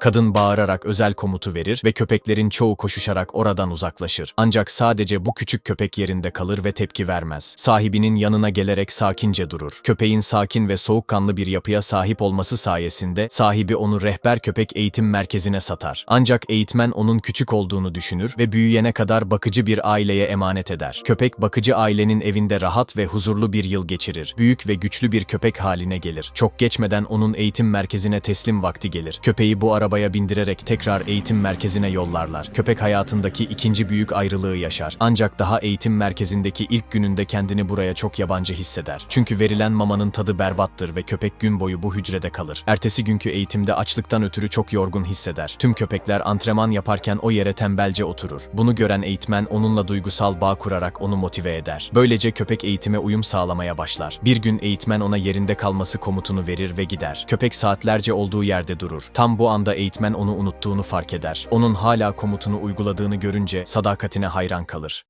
Kadın bağırarak özel komutu verir ve köpeklerin çoğu koşuşarak oradan uzaklaşır. Ancak sadece bu küçük köpek yerinde kalır ve tepki vermez. Sahibinin yanına gelerek sakince durur. Köpeğin sakin ve soğukkanlı bir yapıya sahip olması sayesinde sahibi onu rehber köpek eğitim merkezine satar. Ancak eğitmen onun küçük olduğunu düşünür ve büyüyene kadar bakıcı bir aileye emanet eder. Köpek bakıcı ailenin evinde rahat ve huzurlu bir yıl geçirir. Büyük ve güçlü bir köpek haline gelir. Çok geçmeden onun eğitim merkezine teslim vakti gelir. Köpeği bu arabaya bindirerek tekrar eğitim merkezine yollarlar. Köpek hayatındaki ikinci büyük ayrılığı yaşar. Ancak daha eğitim merkezindeki ilk gününde kendini buraya çok yabancı hisseder. Çünkü verilen mamanın tadı berbattır ve köpek gün boyu bu hücrede kalır. Ertesi günkü eğitimde açlıktan ötürü çok yorgun hisseder. Tüm köpekler antrenman yaparken o yere tembelce oturur. Bunu gören eğitmen onunla duygusal bağ kurarak onu motive eder. Böylece köpek eğitime uyum sağlamaya başlar. Bir gün eğitmen ona yerinde kalması komutunu verir ve gider. Köpek saatlerce olduğu yerde durur. Tam bu anda eğitmen onu unuttuğunu fark eder. Onun hala komutunu uyguladığını görünce sadakatine hayran kalır.